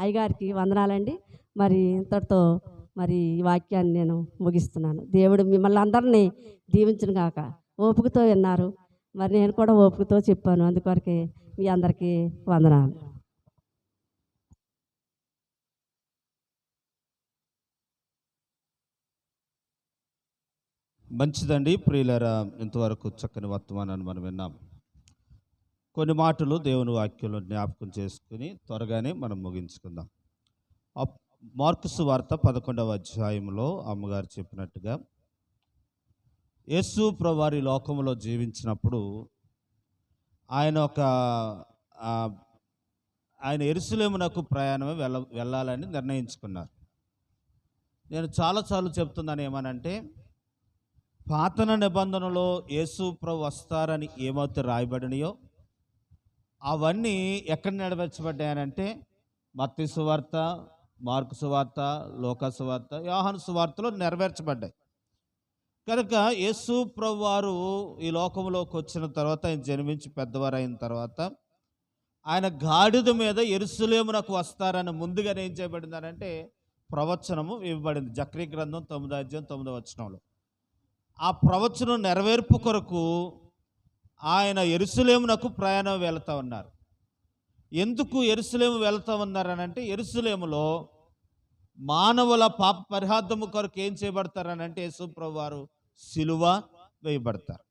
అయ్యగారికి వందనాలండి. మరి ఇంతటితో మరి ఈ వాక్యాన్ని నేను ముగిస్తున్నాను. దేవుడు మిమ్మల్ని అందరినీ దీవించను గాక. ఓపికతో విన్నారు. మరి నేను కూడా ఓపికతో చెప్పాను. అందుకొరకే మీ అందరికీ వందనాలు. మంచిదండి ప్రియులరా ఇంతవరకు చక్కని వర్తమానాన్ని మనం విన్నాం. కొన్ని మాటలు దేవుని వాక్యంలో జ్ఞాపకం చేసుకుని త్వరగానే మనం ముగించుకుందాం. అప్- మార్కుసు వార్త పదకొండవ అధ్యాయంలో అమ్మగారు చెప్పినట్టుగా యేసు ప్రవారి లోకంలో జీవించినప్పుడు ఆయన ఒక ఆయన ఎరుసలేమునకు ప్రయాణమే వెళ్ళ వెళ్ళాలని నిర్ణయించుకున్నారు. నేను చాలాసార్లు చెప్తున్నాను ఏమనంటే పాతన నిబంధనలో యేసు ప్రభు వస్తారని ఏమైతే రాయబడినాయో అవన్నీ ఎక్కడ నెరవేర్చబడ్డాయనంటే మత్తి సువార్త మార్కు సువార్త లోక సువార్త యోహాను సువార్తలో నెరవేర్చబడ్డాయి. కనుక యేసు ప్రభు వారు ఈ లోకంలోకి వచ్చిన తర్వాత ఆయన జన్మించి పెద్దవారు అయిన తర్వాత ఆయన గాడిద మీద ఎరుసలేమునకు వస్తారని ముందుగానే ఏం చేయబడిందనంటే ప్రవచనము ఇవ్వబడింది. జక్రీ గ్రంథం తొమ్మిదో అధ్యాయం తొమ్మిదో వచనంలో. ఆ ప్రవచనం నెరవేర్పు కొరకు ఆయన ఎరుసలేమునకు ప్రయాణం వెళతా ఉన్నారు. ఎందుకు ఎరుసలేము వెళతా ఉన్నారనంటే ఎరుసలేములో మానవుల పాప పరిహార్థము కొరకు ఏం చేయబడతారనంటే యేసుప్రభు వారు సిలువ వేయబడతారు.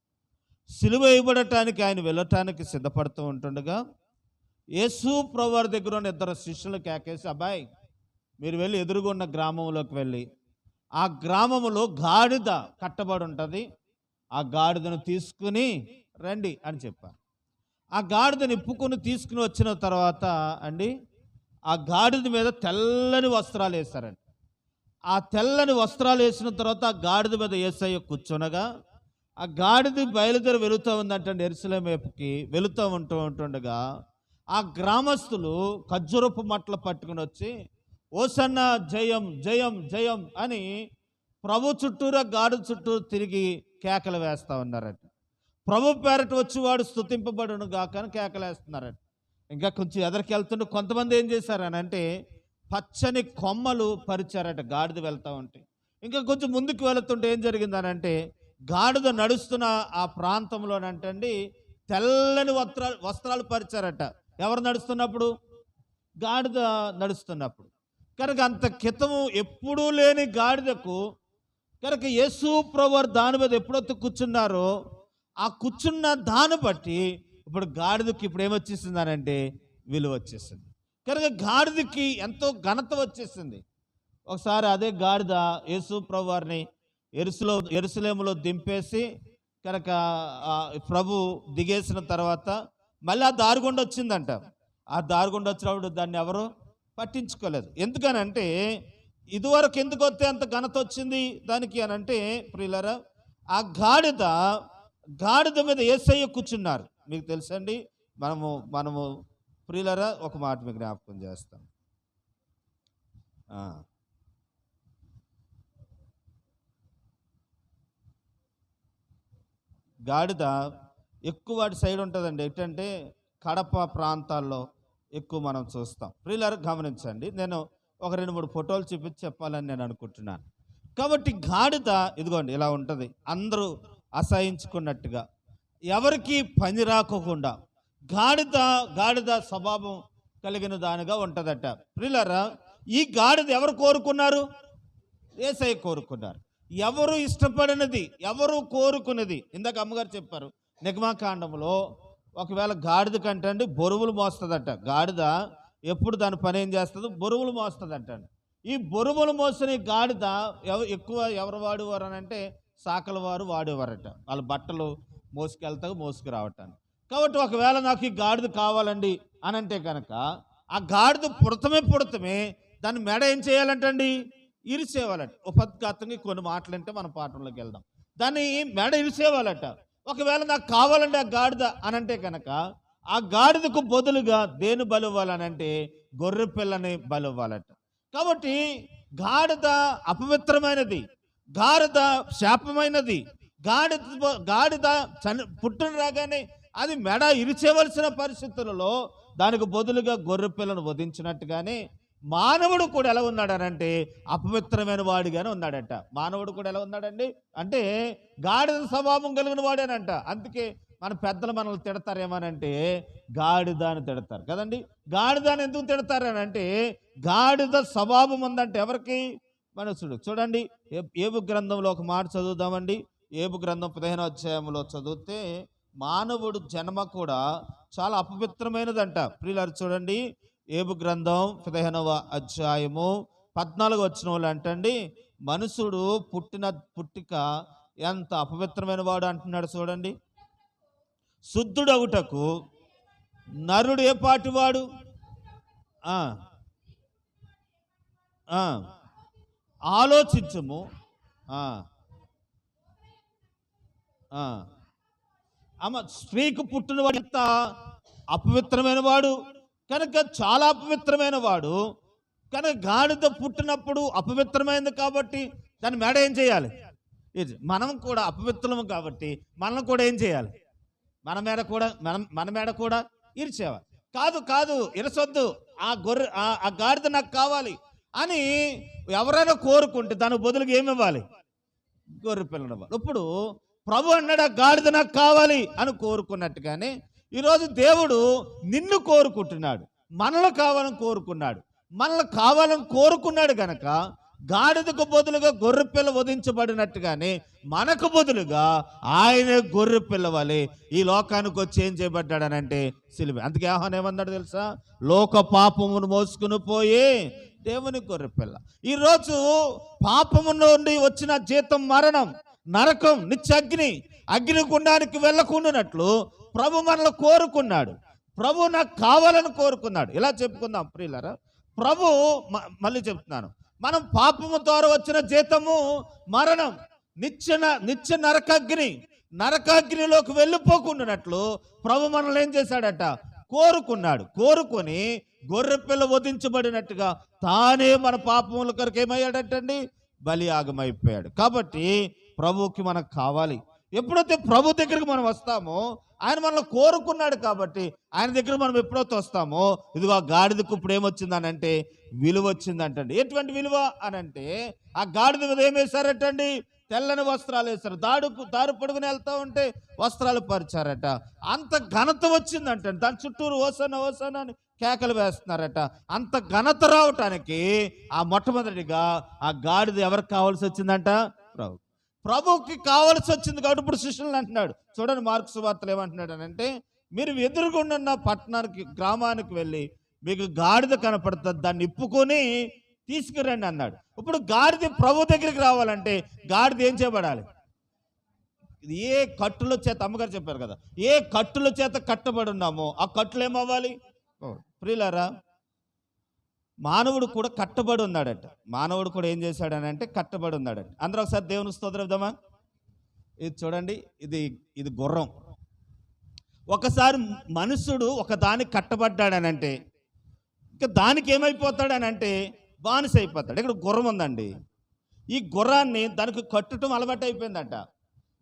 సిలువ వేయబడటానికి ఆయన వెళ్ళటానికి సిద్ధపడుతూ ఉంటుండగా యేసు ప్రభు దగ్గర ఉన్న ఇద్దరు శిష్యులు కేకేసి అబ్బాయి మీరు వెళ్ళి ఎదురుగున్న గ్రామంలోకి వెళ్ళి ఆ గ్రామములో గాడిద కట్టబడి ఉంటుంది. ఆ గాడిదను తీసుకుని రండి అని చెప్పారు ఆ గాడిదని నిప్పుకొని తీసుకుని వచ్చిన తర్వాత అండి ఆ గాడిద మీద తెల్లని వస్త్రాలు వేశారండి. ఆ తెల్లని వస్త్రాలు వేసిన తర్వాత ఆ గాడిద మీద ఏసయ్య కూర్చునగా ఆ గాడిద బయలుదేరి వెళుతూ ఉందంటే ఎరుసలేం వైపుకి వెళుతూ ఉంటూ ఉంటుండగా ఆ గ్రామస్తులు ఖజ్జురపు మట్టలు పట్టుకుని వచ్చి ఓసన్న జయం జయం జయం అని ప్రభు చుట్టూరా గాడిద చుట్టూ తిరిగి కేకలు వేస్తా ఉన్నారట. ప్రభు పేరట వచ్చి వాడు స్థుతింపబడును గాక అని కేకలేస్తున్నారట. ఇంకా కొంచెం ఎదరికి వెళ్తుంటే కొంతమంది ఏం చేశారని అంటే పచ్చని కొమ్మలు పరిచారట గాడిద వెళ్తా ఉంటే. ఇంకా కొంచెం ముందుకు వెళుతుంటే ఏం జరిగిందనంటే గాడిద నడుస్తున్న ఆ ప్రాంతంలోనంటండి తెల్లని వస్త్రాలు వస్త్రాలు పరిచారట. ఎవరు నడుస్తున్నప్పుడు? గాడిద నడుస్తున్నప్పుడు. కనుక అంత కితము ఎప్పుడూ లేని గాడిదకు కనుక యేసు ప్రవర్ దాని మీద ఎప్పుడైతే కూర్చున్నారో ఆ కూర్చున్న దాన్ని బట్టి ఇప్పుడు గాడిదకి ఇప్పుడు ఏమొచ్చేసింది అని అంటే విలువ వచ్చేసింది. కనుక గాడిదకి ఎంతో ఘనత వచ్చేసింది. ఒకసారి అదే గాడిద యేసు ప్రభువారిని ఎరుసలో ఎరుసలేములో దింపేసి కనుక ప్రభు దిగేసిన తర్వాత మళ్ళీ ఆ దారుగుండా వచ్చిందంట. ఆ దారుగుండా వచ్చినప్పుడు దాన్ని ఎవరు పట్టించుకోలేదు. ఎందుకనంటే ఇదివరకు ఎందుకు వస్తే అంత ఘనత వచ్చింది దానికి అని అంటే ప్రియులరా ఆ గాడిద గాడిద మీద ఏసయ్య కూర్చున్నారు. మీకు తెలుసండి? మనము మనము ప్రియులరా ఒక మాట మీకు జ్ఞాపకం చేస్తాం. గాడిద ఎక్కువ వాటి సైడ్ ఉంటుందండి. ఏంటంటే కడప ప్రాంతాల్లో ఎక్కువ మనం చూస్తాం. ప్రియులారు గమనించండి. నేను ఒక రెండు మూడు ఫోటోలు చూపించి చెప్పాలని నేను అనుకుంటున్నాను. కాబట్టి గాడిద ఇదిగోండి ఇలా ఉంటుంది. అందరూ అసహించుకున్నట్టుగా. ఎవరికి పని రాకోకుండా గాడిద గాడిద స్వభావం కలిగిన దానిగా ఉంటుందట. ప్రిల్లరా ఈ గాడిద ఎవరు కోరుకున్నారు? ఏసై కోరుకున్నారు. ఎవరు ఇష్టపడినది ఎవరు కోరుకున్నది? ఇందాక అమ్మగారు చెప్పారు నిగమాకాండంలో ఒకవేళ గాడిద కంటే అండి బొరువులు మోస్తుందట. గాడిద ఎప్పుడు దాని పని ఏం చేస్తుందో బొరువులు మోస్తుందట ఈ బొరువులు మోసిన ఈ గాడిద ఎక్కువ ఎవరు వాడేవారు అని అంటే సాకల వారు వాడేవారట. వాళ్ళ బట్టలు మోసుకెళ్తా మోసుకురావటానికి. కాబట్టి ఒకవేళ నాకు ఈ గాడిద కావాలండి అని అంటే కనుక ఆ గాడిద పుడతమే పుడతమే దాన్ని మెడ ఏం చేయాలంటండి? ఇరిసేవాలట. ఉపద్ఘాతంగా కొన్ని మాటలు అంటే మన పాఠంలోకి వెళ్దాం. దాన్ని మెడ ఇరిసేవాలట. ఒకవేళ నాకు కావాలంటే ఆ గాడిద అని అంటే కనుక ఆ గాడిదకు బదులుగా దేని బలివ్వాలనంటే గొర్రె పిల్లని బలివ్వాలట కాబట్టి గాడిద అపవిత్రమైనది. గాడిద శాపమైనది. గాడిద గాడిద చని పుట్టిన రాగానే అది మెడ ఇరిచేవలసిన పరిస్థితులలో దానికి బదులుగా గొర్రె పిల్లను వధించినట్టుగానే మానవుడు కూడా ఎలా ఉన్నాడనంటే అపవిత్రమైన వాడిగానే ఉన్నాడంట. మానవుడు కూడా ఎలా ఉన్నాడండి? అంటే గాడిద స్వభావం కలిగిన వాడేనంట. అందుకే మన పెద్దలు మనల్ని తిడతారేమోనంటే గాడిదాన్ని తిడతారు. కదండి? గాడిదాన్ని ఎందుకు తిడతారనంటే గాడిద స్వభావం ఉందంటే ఎవరికి? మనసుడు చూడండి ఏ- ఏబు గ్రంథంలో ఒక మాట చదువుదామండి. ఏబు గ్రంథం పదిహేను అధ్యాయంలో చదివితే మానవుడు జన్మ కూడా చాలా అపవిత్రమైనదంట. ప్రియులారు చూడండి ఏబు గ్రంథం పదిహేనవ అధ్యాయము పద్నాలుగు వచ్చిన వాళ్ళు అంటండి మనుషుడు పుట్టిన పుట్టిక ఎంత అపవిత్రమైన వాడు అంటున్నాడు చూడండి. శుద్ధుడవుటకు నరుడు ఏ పాటివాడు? ఆ, ఆ, ఆలోచించము. అమ్మ స్త్రీకి పుట్టినవాడు ఎంత అపవిత్రమైన వాడు? కనుక చాలా అపవిత్రమైన వాడు. కనుక గాడిద పుట్టినప్పుడు అపవిత్రమైంది కాబట్టి దాని మేడ ఏం చేయాలి? ఇది మనం కూడా అపవిత్రము కాబట్టి మనం కూడా ఏం చేయాలి? మన మేడ కూడా మనం మన మేడ కూడా ఇరిచేవాలి కాదు కాదు ఇరసొద్దు. ఆ గొర్రె ఆ- ఆ గాడిద నాకు కావాలి. అని ఎవరైనా కోరుకుంటే దానికి బదులుగా ఏమి ఇవ్వాలి? గొర్రె పిల్లలు ఇవ్వాలి. ఇప్పుడు ప్రభు అన్నాడు ఆ గాడిద నాకు కావాలి అని కోరుకున్నట్టుగానే ఈరోజు దేవుడు నిన్ను కోరుకుంటున్నాడు. మనలో కావాలని కోరుకున్నాడు. మనల్ని కావాలని కోరుకున్నాడు గనక గాడిదకు బదులుగా గొర్రె పిల్ల వధించబడినట్టుగానే మనకు బదులుగా ఆయనే గొర్రె పిల్లవాలి ఈ లోకానికి వచ్చి ఏం చేయబడ్డాడనంటే సిలిబి అందుకే ఆహ్వానం ఏమన్నాడు తెలుసా? లోక పాపమును మోసుకుని పోయి దేవుని గొర్రె పిల్ల ఈరోజు పాపము నుండి వచ్చిన జీతం మరణం నరకం నిత్యగ్ని అగ్ని గుండానికి వెళ్ళకుండానట్లు ప్రభు మనల్ని కోరుకున్నాడు. ప్రభు నాకు కావాలని కోరుకున్నాడు. ఇలా చెప్పుకుందాం ప్రియులరా. ప్రభు మ- మళ్ళీ చెప్తున్నాను. మనం పాపము ద్వారా వచ్చిన జీతము మరణం నిత్య న- నిత్య నరకాగ్ని నరకాగ్నిలోకి వెళ్ళిపోకుండానట్లు ప్రభు మనల్ని ఏం చేశాడట? కోరుకున్నాడు. కోరుకొని గొర్రెపిల్ల వధించబడినట్టుగా తానే మన పాపముల కొరకు ఏమయ్యాడటండి? బలియాగమైపోయాడు. కాబట్టి ప్రభువుకి మనకు కావాలి. ఎప్పుడైతే ప్రభు దగ్గరికి మనం వస్తామో ఆయన మనల్ని కోరుకున్నాడు కాబట్టి ఆయన దగ్గర మనం ఎప్పుడైతే వస్తామో ఇదిగో ఆ గాడిదకు ఇప్పుడు ఏమొచ్చిందనంటే విలువ వచ్చిందంటండి. ఎటువంటి విలువ అని అంటే ఆ గాడిద మీద ఏమేశారటండి తెల్లని వస్త్రాలు వేశారు. దాడుకు దారు పొడుగుని వెళ్తూ ఉంటే వస్త్రాలు పరిచారట. అంత ఘనత వచ్చిందంట. దాని చుట్టూరు ఓసన ఓసన అని కేకలు వేస్తున్నారట. అంత ఘనత రావటానికి ఆ మొట్టమొదటిగా ఆ గాడిద ఎవరికి కావాల్సి వచ్చిందంట? ప్రభు. ప్రభుకి కావాల్సి వచ్చింది కాబట్టి ఇప్పుడు శిష్యులను అంటున్నాడు. చూడండి మార్క్స్ వార్తలు ఏమంటున్నాడు అని అంటే మీరు ఎదురుగుండున్న పట్టణానికి గ్రామానికి వెళ్ళి మీకు గాడిద కనపడుతుంది. దాన్ని ఇప్పుకొని తీసుకురండి అన్నాడు. ఇప్పుడు గాడిద ప్రభు దగ్గరికి రావాలంటే గాడిద ఏం చేయబడాలి? ఇది ఏ కట్టుల చేత అమ్మగారు చెప్పారు కదా ఏ కట్టుల చేత కట్టబడి ఉన్నామో ఆ కట్టులు ఏమవ్వాలి? ప్రియులారా మానవుడు కూడా కట్టబడి ఉన్నాడట. మానవుడు కూడా ఏం చేశాడని అంటే కట్టబడి ఉన్నాడట. అందరూ ఒకసారి దేవుని స్తోత్రద్దామా ఇది చూడండి ఇది ఇది గుర్రం. ఒకసారి మనుషుడు ఒక దానికి కట్టబడ్డాడనంటే ఇంకా దానికి ఏమైపోతాడనంటే బానిస అయిపోతాడు. ఇక్కడ గుర్రం ఉందండి. ఈ గుర్రాన్ని దానికి కట్టడం అలవాటు అయిపోయిందట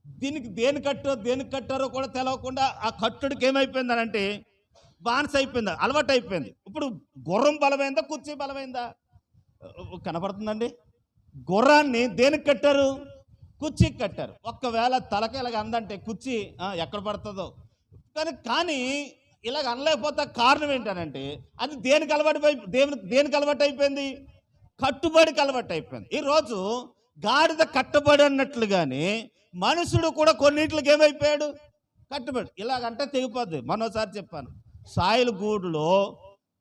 దీనికి దేని కట్టో దేనికి కట్టారో కూడా తెలవకుండా ఆ కట్టుడికి ఏమైపోయిందనంటే బానిస అయిపోయింది అలవాటు అయిపోయింది ఇప్పుడు గుర్రం బలమైందా కుర్చీ బలమైందా? కనపడుతుందండి. గుర్రాన్ని దేనికి కట్టారు? కుర్చీకి కట్టారు. ఒక్కవేళ తలకి ఇలాగ అందంటే కుర్చీ ఎక్కడ పడుతుందో. కానీ కానీ ఇలాగ అనలేకపోతే కారణం ఏంటనంటే అది దేనికి అలవాటు దేవుని దేనికి అలవాటు అయిపోయింది? కట్టుబడికి అలవాటు అయిపోయింది. ఈరోజు గాడిద కట్టబడి అన్నట్లుగానే మనుషుడు కూడా కొన్నింటికి ఏమైపోయాడు? కట్టుబడి. ఇలాగంటే తెగిపోద్ది. మరోసారి చెప్పాను. సాయిల్ గూడులో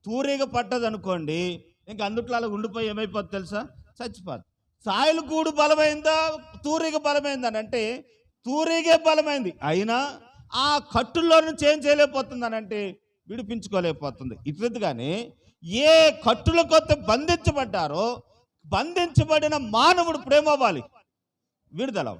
తూరిగ పట్టదు అనుకోండి ఇంక అందుట్లో అలా ఉండిపోయి ఏమైపోద్ది తెలుసా? చచ్చిపోద్ది. సాయిల్ గూడు బలమైందా? తూరిగ బలమైందా అని అంటే తూరిగే బలమైంది. అయినా ఆ కట్టుల్లో నుంచి ఏం చేయలేకపోతుంది అని అంటే విడిపించుకోలేకపోతుంది ఏ కట్టుల కొత్త బంధించబడ్డారో బంధించబడిన మానవుడు ప్రేమవ్వాలి విడుదల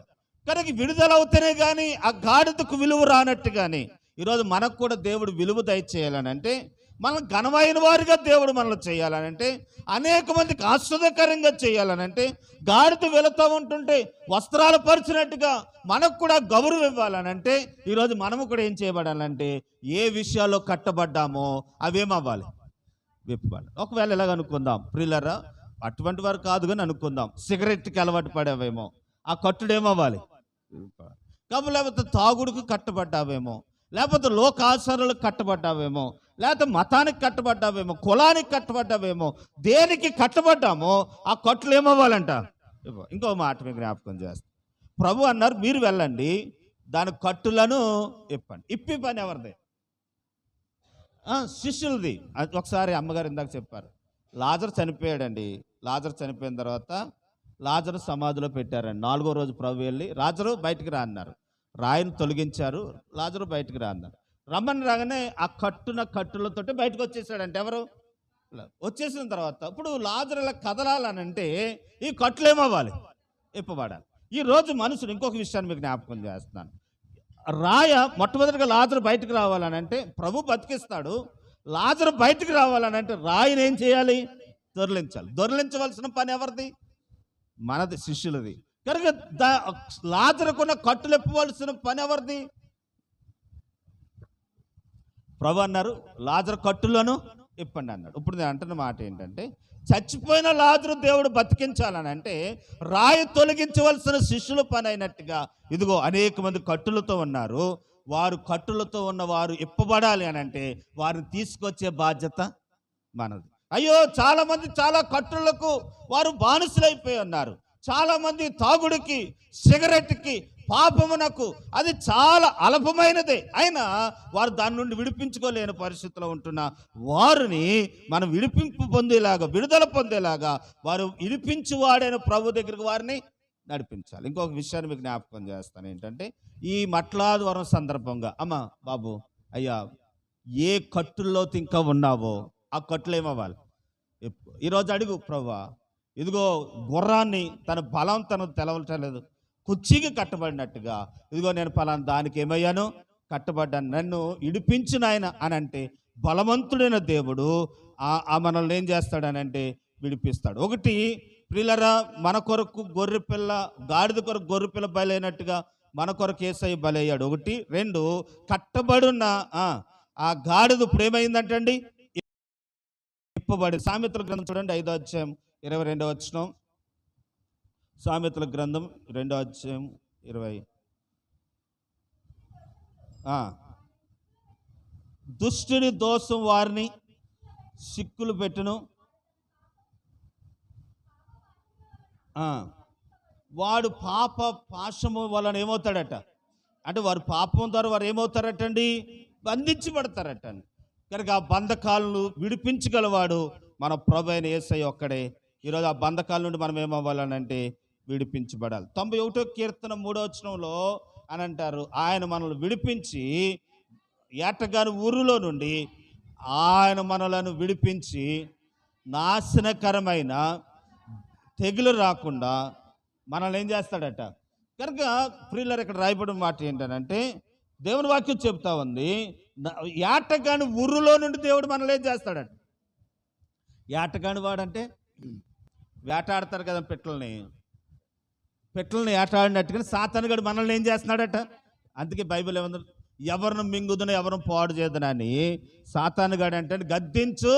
కనుక విడుదల అవుతేనే కానీ ఆ గాడిదకు విలువ రానట్టు కానీ ఈరోజు మనకు కూడా దేవుడు విలువ దయచేయాలని అంటే మనం ఘనమైన వారిగా దేవుడు మనల్ని చేయాలని అంటే అనేక మందికి ఆశ్చర్యకరంగా చేయాలని అంటే వెళుతూ ఉంటుంటే వస్త్రాలు పరిచినట్టుగా మనకు కూడా గౌరవం ఇవ్వాలని అంటే ఈరోజు మనము కూడా ఏం చేయబడాలంటే ఏ విషయాల్లో కట్టబడ్డామో అవేమవ్వాలి విప్పబడాలి. ఒకవేళ ఎలాగ అనుకుందాం ప్రిల్లరా అటువంటి వారు కాదు కానీ అనుకుందాం సిగరెట్కి అలవాటు పడావేమో ఆ కట్టుడు ఏమవ్వాలి కాబట్టి లేకపోతే తాగుడుకు కట్టబడ్డావేమో లేకపోతే లోకాచారాలకు కట్టబడ్డావేమో లేకపోతే మతానికి కట్టబడ్డావేమో కులానికి కట్టబడ్డావేమో దేనికి కట్టబడ్డామో ఆ కట్లు ఏమవ్వాలంట? ఇంకో మాట మీకు జ్ఞాపకం చేస్తాను ప్రభు అన్నారు మీరు వెళ్ళండి దాని కట్టులను ఇప్పండి. ఇప్పి పని ఎవరిది? శిష్యులది. అది ఒకసారి అమ్మగారు ఇందాక చెప్పారు. లాజర్ చనిపోయాడండి. లాజర్ చనిపోయిన తర్వాత లాజరు సమాధిలో పెట్టారండి. నాలుగో రోజు ప్రభు వెళ్ళి రాజరు బయటికి రా అన్నారు రాయిని తొలగించారు. లాజరు బయటకు రా అన్నారు రమ్మని రాగానే ఆ కట్టున కట్టులతోటి బయటకు వచ్చేసాడంటే ఎవరు? వచ్చేసిన తర్వాత ఇప్పుడు లాజరు ఇలా కదలాలనంటే ఈ కట్లు ఏమవ్వాలి? ఇప్పబడాలి. ఈ రోజు మనుషులు ఇంకొక విషయాన్ని మీకు జ్ఞాపకం చేస్తున్నాను. రాయ మొట్టమొదటిగా లాజరు బయటకు రావాలనంటే ప్రభు బతికిస్తాడు. లాజరు బయటకు రావాలనంటే రాయిని ఏం చేయాలి? దొరిలించాలి. దొరిలించవలసిన పని ఎవరిది? మనది శిష్యులది. కనుక లాజరుకున్న కట్టులు ఎప్పవలసిన పని ఎవరిది? ప్రభు అన్నారు లాజరు కట్టులను ఇప్పండి అన్నాడు. ఇప్పుడు నేను అంటున్న మాట ఏంటంటే చచ్చిపోయిన లాజరు దేవుడు బతికించాలని అంటే రాయి తొలగించవలసిన శిష్యుల పని అయినట్టుగా ఇదిగో అనేక మంది కట్టులతో ఉన్నారు వారు కట్టులతో ఉన్న వారు ఇప్పబడాలి అని అంటే వారిని తీసుకొచ్చే బాధ్యత మనది. అయ్యో చాలామంది చాలా కట్టులకు వారు బానిసలైపోయి ఉన్నారు. చాలా మంది తాగుడికి సిగరెట్కి పాపమునకు అది చాలా అల్పమైనదే. అయినా వారు దాని నుండి విడిపించుకోలేని పరిస్థితిలో ఉంటున్న వారిని మనం విడిపింపు పొందేలాగా విడుదల పొందేలాగా వారు విడిపించువాడైన ప్రభు దగ్గరికి వారిని నడిపించాలి. ఇంకొక విషయాన్ని మీకు జ్ఞాపకం చేస్తాను. ఏంటంటే ఈ మట్లాద్వరం సందర్భంగా అమ్మ బాబు అయ్యా ఏ కట్టుల్లో ఇంకా ఉన్నావో ఆ కట్టులు ఏమవ్వాలి ఈరోజు అడుగు ప్రభా ఇదిగో గుర్రాన్ని తన బలం తను తెలవటలేదు కుర్చీకి కట్టబడినట్టుగా ఇదిగో నేను పలానా దానికి ఏమయ్యాను? కట్టబడ్డాను. నన్ను ఇడిపించిన ఆయన అని అంటే బలవంతుడైన దేవుడు ఆ మనల్ని ఏం చేస్తాడనంటే విడిపిస్తాడు. ఒకటి ప్రిలరా మన కొరకు గొర్రె పిల్ల గాడిద కొరకు గొర్రె పిల్ల బలైనట్టుగా మన కొరకు ఏసై బలయ్యాడు. ఒకటి రెండు కట్టబడున్న ఆ, ఆ గాడిద ఇప్పుడు ఏమైందంటండి ఇప్పబడి సామెతల గ్రంథం చూడండి ఐదో అధ్యాయం. ఇరవై రెండవ వచ్చిన సామెతల గ్రంథం రెండో అధ్యాయం ఇరవై. దుష్టుని దోషం వారిని సిక్కులు పెట్టును. వాడు పాప పాశము వలన ఏమవుతాడట? అంటే వారు పాపం ద్వారా వారు ఏమవుతారటండి? బంధించబడతారటండి. కనుక ఆ బంధకాలను విడిపించగలవాడు మన ప్రభు అయిన ఏసై ఒక్కడే. ఈరోజు ఆ బంధకాల నుండి మనం ఏమవ్వాలనంటే విడిపించబడాలి. తొంభై ఒకటో కీర్తన మూడవచనంలో అని అంటారు. ఆయన మనల్ని విడిపించి ఏటగాని ఊరులో నుండి ఆయన మనలను విడిపించి నాశనకరమైన తెగులు రాకుండా మనల్ని ఏం చేస్తాడట? కనుక ప్రియులర్ ఇక్కడ రాయబడిన మాట ఏంటనంటే దేవుని వాక్యం చెప్తా ఉంది. ఏటగాని ఊరులో నుండి దేవుడు మనల్ని ఏం చేస్తాడట? ఏటగాని వాడంటే వేటాడతారు కదా పిట్టల్ని. పిట్టల్ని ఏటాడినట్టుగా సాతానుగడు మనల్ని ఏం చేస్తున్నాడట? అందుకే బైబిల్ ఏమన్నా ఎవరిని మింగుదును ఎవరిని పాడు చేద్దునని సాతానుగాడు అంటే గద్దించు.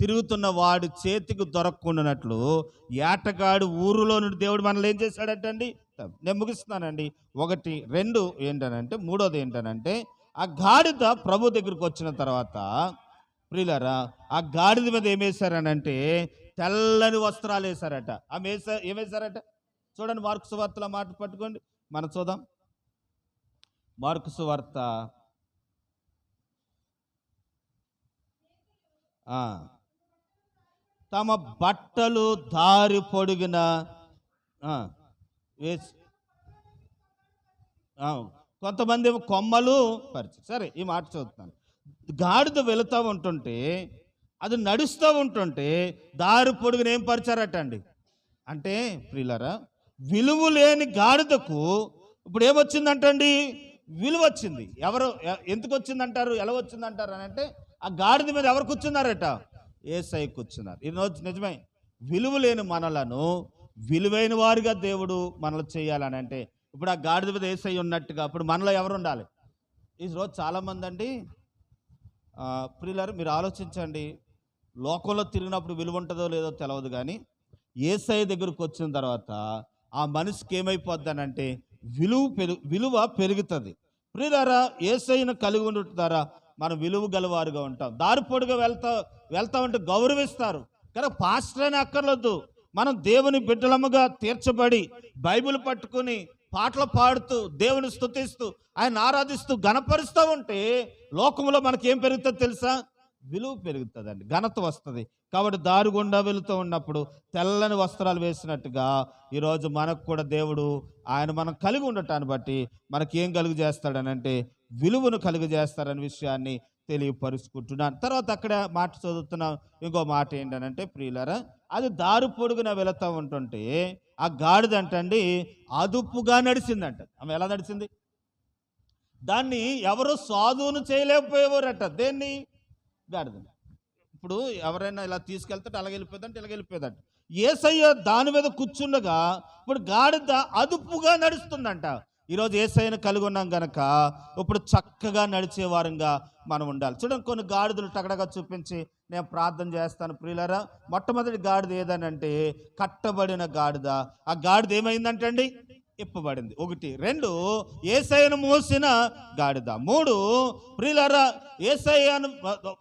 తిరుగుతున్న వాడు చేతికి దొరకకుండానట్లు ఏటగాడు ఊరులో నుండి దేవుడు మనల్ని ఏం చేశాడటండి? నేను ముగిస్తున్నానండి. ఒకటి రెండు ఏంటనంటే మూడోది ఏంటనంటే ఆ గాడిద ప్రభు దగ్గరికి వచ్చిన తర్వాత ప్రియులరా ఆ గాడిద మీద ఏం తెల్లని వస్త్రాలు వేశారట. ఆమె వేసా ఏమేశారట చూడండి మార్కు సువార్తల మాట పట్టుకోండి. మనం చూద్దాం. మార్కు సువార్త. తమ బట్టలు దారి పొడిగిన వేసి కొంతమంది కొమ్మలు పరిచి సరే ఈ మాట చదువుతాను గాడిద వెళుతూ ఉంటుంటే అది నడుస్తూ ఉంటుంటే దారి పొడుగున ఏం పరిచారటండి? అంటే ప్రియులరా విలువ లేని గాడిదకు ఇప్పుడు ఏమొచ్చిందంటండి? విలువ వచ్చింది. ఎవరు ఎందుకు వచ్చిందంటారు? ఎలా వచ్చిందంటారు అని అంటే ఆ గాడిద మీద ఎవరు కూర్చున్నారట? ఏసై కూర్చున్నారు. ఈరోజు నిజమే విలువ లేని మనలను విలువైన వారిగా దేవుడు మనలు చేయాలని అంటే ఇప్పుడు ఆ గాడిద మీద ఏసై ఉన్నట్టుగా అప్పుడు మనలో ఎవరు ఉండాలి? ఈ రోజు చాలామంది అండి ప్రియులారు మీరు ఆలోచించండి లోకంలో తిరిగినప్పుడు విలువ ఉంటుందో లేదో తెలియదు కానీ ఏసఐ దగ్గరకు వచ్చిన తర్వాత ఆ మనిషికి ఏమైపోద్దనంటే విలువ పెరుగు విలువ పెరుగుతుంది. ప్రియులారా ఏసైను కలిగి ఉండటం ద్వారా మనం విలువ గలవారుగా ఉంటాం. దారి పొడుగా వెళ్తా వెళ్తామంటే గౌరవిస్తారు. కానీ పాస్టర్ అని అక్కర్లేదు మనం దేవుని బిడ్డలముగా తీర్చబడి బైబిల్ పట్టుకుని పాటలు పాడుతూ దేవుని స్తుతిస్తూ ఆయన ఆరాధిస్తూ గణపరుస్తూ ఉంటే లోకంలో మనకేం పెరుగుతుందో తెలుసా? విలువ పెరుగుతుందండి. ఘనత వస్తుంది. కాబట్టి దారి గుండా వెళుతూ ఉన్నప్పుడు తెల్లని వస్త్రాలు వేసినట్టుగా ఈరోజు మనకు కూడా దేవుడు ఆయన మనం కలిగి ఉండటాన్ని బట్టి మనకి ఏం కలుగు చేస్తాడనంటే విలువను కలుగు చేస్తాడనే విషయాన్ని తెలియపరుచుకుంటున్నాను. తర్వాత అక్కడ మాట చదువుతున్నాం ఇంకో మాట ఏంటనంటే ప్రియులరా అది దారి పొడుగున వెళుతూ ఉంటుంటే ఆ గాడిద అంటండి అదుపుగా నడిచిందంట. ఆమె ఎలా నడిచింది? దాన్ని ఎవరు సాధువును చేయలేకపోయేవారట. దేన్ని? గాడిదని ఇప్పుడు ఎవరైనా ఇలా తీసుకెళ్తే అలాగ వెళ్ళిపోతుంటే ఇలాగ వెళ్ళిపోయేదంట. ఏసయ్య దాని మీద కూర్చుండగా ఇప్పుడు గాడిద అదుపుగా నడుస్తుందంట. ఈరోజు ఏసయ్యను కలిగి ఉన్నాం గనక ఇప్పుడు చక్కగా నడిచే వారంగా మనం ఉండాలి. చూడండి కొన్ని గాడిదలు టగడగా చూపించి నేను ప్రార్థన చేస్తాను ప్రియులరా. మొట్టమొదటి గాడిద ఏదనంటే కట్టబడిన గాడిద. ఆ గాడిద ఏమైందంటండి? ఇప్పబడింది ఒకటి రెండు ఏసయ్యను మోసిన గాడిద. మూడు ప్రియులరా ఏసయ్యను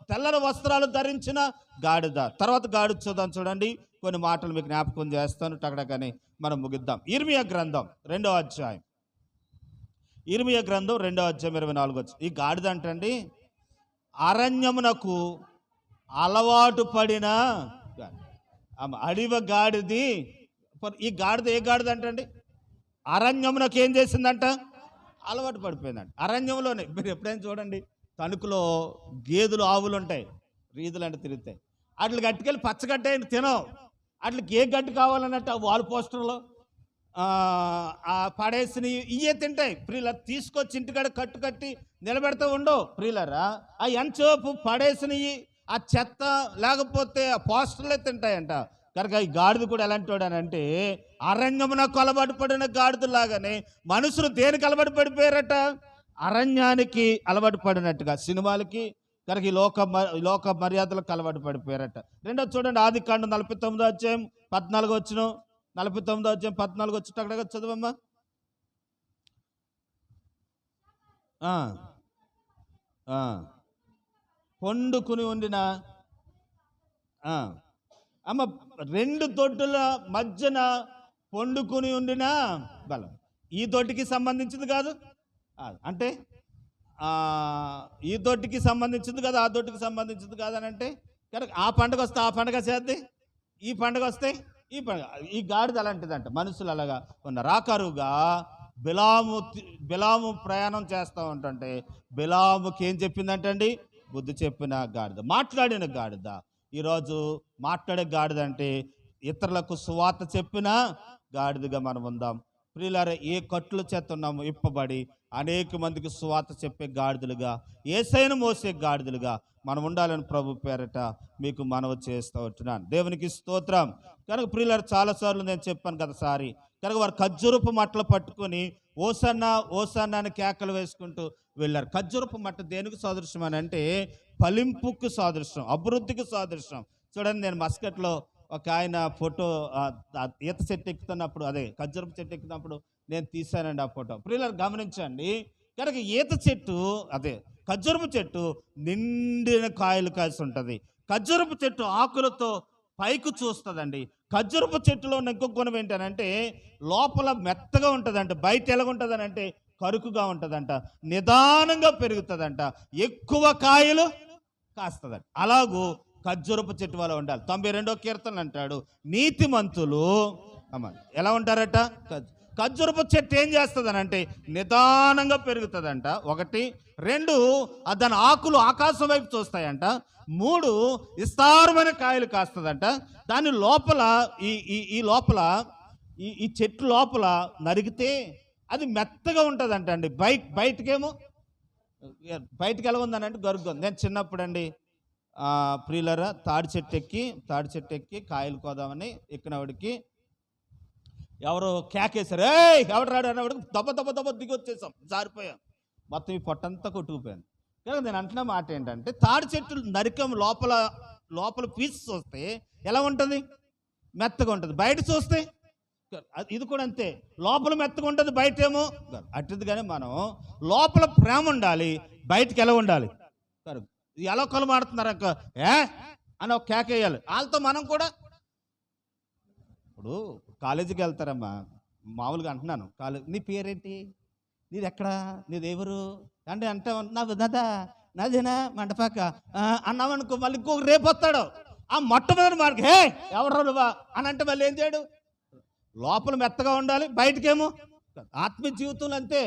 తెల్లని వస్త్రాలు ధరించిన గాడిద. తర్వాత గాడి చూద్దాం చూడండి. కొన్ని మాటలు మీకు జ్ఞాపకం చేస్తాను. టగడకని మనం ముగిద్దాం. ఇర్మియా గ్రంథం రెండో అధ్యాయం. ఇర్మియా గ్రంథం రెండో అధ్యాయం ఇరవై నాలుగు వచ్చి ఈ గాడిద అంటండి అరణ్యమునకు అలవాటు పడిన అడివ గాడిది. ఈ గాడిద ఏ గాడిద అంటండి? అరణ్యమునకు ఏం చేసిందంట? అలవాటు పడిపోయిందంట. అరణ్యంలోనే మీరు ఎప్పుడైనా చూడండి తణుకులో గేదెలు ఆవులు ఉంటాయి రీదులు అంటే తిరుగుతాయి. వాటికి గట్టుకెళ్ళి పచ్చగడ్డ ఏంటి తినవు. వాటికి ఏ గడ్డి కావాలన్నట్టు ఆ వాల్ పోస్టర్లో పడేసినవి ఆ పడేసిన ఇయ్యే తింటాయి. ప్రియుల తీసుకొచ్చి ఇంటికాడ కట్టు కట్టి నిలబెడతా ఉండవు ప్రియులరా. ఆ ఎంచోపు పడేసినవి ఆ చెత్త లేకపోతే ఆ పోస్టర్లే తింటాయంట. కనుక ఈ గాడిద కూడా ఎలాంటి వాడనంటే అరణ్యమున కొలబడి పడిన గాడిదలాగానే మనుషులు దేనికి అలవాటు పడిపోయారట అరణ్యానికి అలవాటు పడినట్టుగా సినిమాలకి కనుక ఈ లోక మ- ఈ లోక మర్యాదలకు అలవాటు పడిపోయారట రెండో చూడండి ఆది కాండం నలభై తొమ్మిదో అధ్యాయం పద్నాలుగు వచ్చిన నలభై తొమ్మిదో అధ్యాయం పద్నాలుగు వచ్చి అక్కడ చదవమ్మా? పండుకుని ఉండిన అమ్మ రెండు దొడ్డుల మధ్యన పండుకుని ఉండిన బలం. ఈ దొడ్డికి సంబంధించింది కాదు. అంటే ఈ దొడ్డికి సంబంధించింది కదా ఆ దొడ్డికి సంబంధించింది కాదని అంటే కనుక ఆ పండుగ వస్తే ఆ పండుగ చేద్ది ఈ పండుగ వస్తే ఈ పండుగ. ఈ గాడిద అలాంటిదంట. మనుషులు అలాగా ఉన్న రాకరుగా బిలాము బిలాము ప్రయాణం చేస్తూ ఉంటుంటే బిలాముకి ఏం చెప్పిందంటండి? బుద్ధి చెప్పిన గాడిద మాట్లాడిన గాడిద. ఈరోజు మాట్లాడే గాడిద అంటే ఇతరులకు సువార్త చెప్పిన గాడిదగా మనం ఉందాం. ప్రియులారా ఏ కట్లు చేత ఉన్నాము ఇప్పబడి అనేక మందికి సువార్త చెప్పే గాడిదలుగా ఏసైన మోసే గాడిదలుగా మనం ఉండాలని ప్రభు పేరట మీకు మనవి చేస్తూ ఉంటున్నాను. దేవునికి స్తోత్రం. కనుక ప్రియులారు చాలాసార్లు నేను చెప్పాను కదా సారి కనుక వారు ఖజ్జురపు మట్టలు పట్టుకొని ఓసన్న ఓసన్న అని కేకలు వేసుకుంటూ వెళ్ళారు. ఖజ్జురపు మట్ట దేనికి సాదృశ్యం అని అంటే ఫలింపుకు సాదృశ్యం అభివృద్ధికి సాదృశ్యం. చూడండి నేను మస్కట్లో ఒక ఆయన ఫోటో ఈత చెట్టు ఎక్కుతున్నప్పుడు అదే ఖజ్జురపు చెట్టు ఎక్కుతున్నప్పుడు నేను తీశానండి ఆ ఫోటో. ప్రియులను గమనించండి. కనుక ఈత చెట్టు అదే ఖజ్జురపు చెట్టు నిండిన కాయలు కాసి ఉంటుంది. ఖజ్జురపు చెట్టు ఆకులతో పైకి చూస్తుందండి. ఖజ్జురపు చెట్టులో ఉన్న ఇంకొక గుణం ఏంటనంటే లోపల మెత్తగా ఉంటుందంట బయట ఎలాగుంటుందని అంటే కరుకుగా ఉంటుందంట నిదానంగా పెరుగుతుందంట ఎక్కువ కాయలు కాస్తుందంట. అలాగూ ఖజ్జురపు చెట్టు వల్ల ఉండాలి. తొంభై రెండో కీర్తన అంటాడు నీతిమంతులు అమ్మ ఎలా ఉంటారట? ఖజ్- ఖజ్జురపు చెట్టు ఏం చేస్తుందని అంటే నిదానంగా పెరుగుతుందంట. ఒకటి. రెండు దాని ఆకులు ఆకాశం వైపు చూస్తాయంట. మూడు విస్తారమైన కాయలు కాస్తుందంట. దాని లోపల ఈ ఈ ఈ లోపల ఈ ఈ చెట్టు లోపల నరిగితే అది మెత్తగా ఉంటుందంట అండి బయట బయటకేమో బయటకు ఎలా ఉందనంటే గరుగ్గా నేను చిన్నప్పుడు అండి ప్రియులరా తాడి చెట్టు ఎక్కి తాడి చెట్టు ఎక్కి కాయలు కోదామని ఎక్కినవాడికి ఎవరు కేకేశారు ఏ ఎవడు రాడు? అన్నవాడికి దెబ్బ దెబ్బ దెబ్బ దిగి వచ్చేసాం జారిపోయాం. మొత్తం ఈ పొట్టంతా కొట్టుకుపోయాను కానీ నేను అంటున్న మాట ఏంటంటే తాడి చెట్లు నరికం లోపల లోపల పీస్ చూస్తే ఎలా ఉంటుంది? మెత్తగా ఉంటుంది. బయట చూస్తే ఇది కూడా అంతే. లోపల మెత్తగా ఉంటుంది బయట ఏమో అట్టిది కానీ మనం లోపల ప్రేమ ఉండాలి బయటికి ఎలా ఉండాలి? ఎలా కొలమాడుతున్నారు అక్క? ఏ? అని ఒక కేకేయాలి వాళ్ళతో మనం కూడా ఇప్పుడు కాలేజీకి వెళ్తారమ్మా. మామూలుగా అంటున్నాను. కాలేజ్ నీ పేరేంటి? నీది ఎక్కడా నీది ఎవరు అంటే అంటే నా దాదా నాదేనా? మంటపాక ఆ, అన్నామనుకో మళ్ళీ ఇంకొక రేపు వస్తాడు ఆ మొట్టమొదటి మార్గం హే ఎవరు నువ్వా? అని అంటే మళ్ళీ ఏం చేయడు? లోపల మెత్తగా ఉండాలి బయటకేమో ఆత్మీయ జీవితంలో అంతే.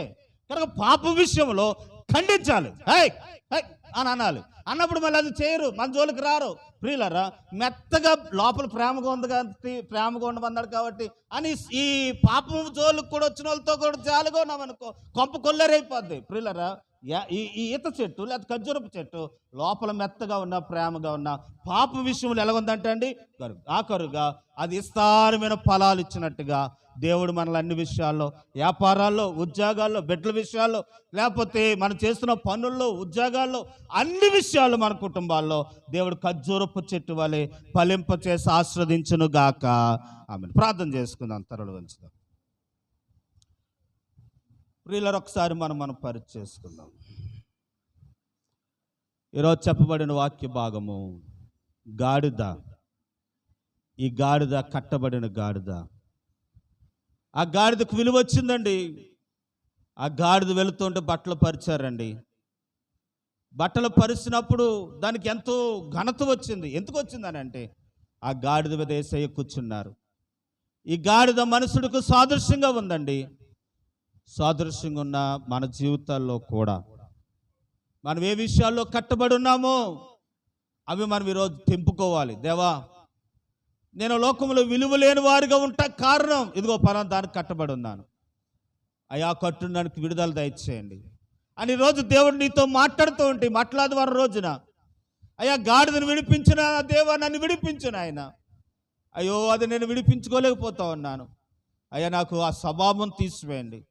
కనుక పాప విషయంలో ఖండించాలి. హై హై అని అనాలి. అన్నప్పుడు మళ్ళీ అది చేయరు మన జోలికి రారు. ప్రియులరా మెత్తగా లోపల ప్రేమగా ఉంది కాబట్టి ప్రేమగా ఉండమన్నాడు కాబట్టి అని ఈ పాపం జోలికి కూడా వచ్చిన వాళ్ళతో కూడా జాలుగా ఉన్నామనుకో కొంప కొల్లరైపోద్ది. ప్రియులరా ఈ ఈ ఈత చెట్టు లేదా ఖర్జూరపు చెట్టు లోపల మెత్తగా ఉన్న ప్రేమగా ఉన్న పాప విషయంలో ఎలా ఉందంటే అండి కరు ఆఖరుగా అది విస్తారమైన ఫలాలు ఇచ్చినట్టుగా దేవుడు మనల్ని అన్ని విషయాల్లో వ్యాపారాల్లో ఉద్యోగాల్లో బిడ్డల విషయాల్లో లేకపోతే మనం చేస్తున్న పనుల్లో ఉద్యోగాల్లో అన్ని విషయాలు మన కుటుంబాల్లో దేవుడు ఖర్జూరపు చెట్టు వలె ఫలింప చేసి ఆస్వాదించును గాక ఆమె ప్రార్థన చేసుకుందాం తరలు ఉంచుదాం ప్రియులరు ఒకసారి మనం మనం పరిచేసుకుందాం. ఈరోజు చెప్పబడిన వాక్య భాగము గాడిద. ఈ గాడిద కట్టబడిన గాడిద. ఆ గాడిదకు విలువ వచ్చిందండి. ఆ గాడిద వెళుతుంటే బట్టలు పరిచారండి. బట్టలు పరిచినప్పుడు దానికి ఎంతో ఘనత వచ్చింది. ఎందుకు వచ్చిందని అంటే ఆ గాడిద మీద ఏసయ్య కూర్చున్నారు. ఈ గాడిద మనుషుడికి సాదృశ్యంగా ఉందండి. సాదృశ్యంగా ఉన్న మన జీవితాల్లో కూడా. మనం ఏ విషయాల్లో కట్టబడి ఉన్నామో అవి మనం ఈరోజు తెంపుకోవాలి. దేవా నేను లోకంలో విలువ లేని వారిగా ఉంటా కారణం. ఇదిగో పలానా దానికి కట్టబడి ఉన్నాను. అయ్యా కట్టుడానికి విడుదల దయచేయండి. అని రోజు దేవుడు నీతో మాట్లాడుతూ ఉంటే మాట్లాడు వారం రోజున అయ్యా గాడిదను విడిపించిన దేవా నన్ను విడిపించిన ఆయన అయ్యో అది నేను విడిపించుకోలేకపోతా ఉన్నాను. అయ్యా నాకు ఆ స్వభావం తీసివేయండి.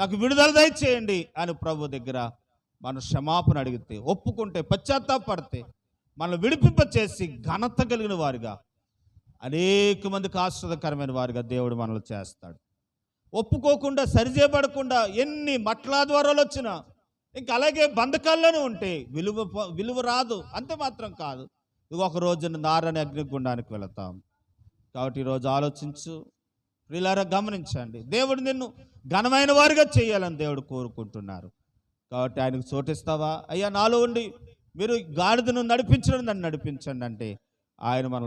నాకు విడుదల దయచేయండి అని ప్రభు దగ్గర మనం క్షమాపణ అడిగితే ఒప్పుకుంటే పశ్చాత్తాపడితే మనం విడిపింప చేసి ఘనత కలిగిన వారిగా అనేక మందికి ఆశ్రదకరమైన వారిగా దేవుడు మనల్ని చేస్తాడు. ఒప్పుకోకుండా సరిచేయబడకుండా ఎన్ని మట్లా ద్వారాలు వచ్చినా ఇంకా అలాగే బంధకాల్లోనే ఉంటే విలువ విలువ రాదు. అంతే మాత్రం కాదు. ఇది ఒక రోజున నారని అగ్నిగుండానికి వెళతాం. కాబట్టి ఈరోజు ఆలోచించు. వీళ్ళారా గమనించండి. దేవుడు నిన్ను ఘనమైన వారిగా చేయాలని దేవుడు కోరుకుంటున్నారు. కాబట్టి ఆయనకు చోటిస్తావా? అయ్యా నాలో ఉండి మీరు గాడిదను నడిపించడం నన్ను నడిపించండి అంటే ఆయన మన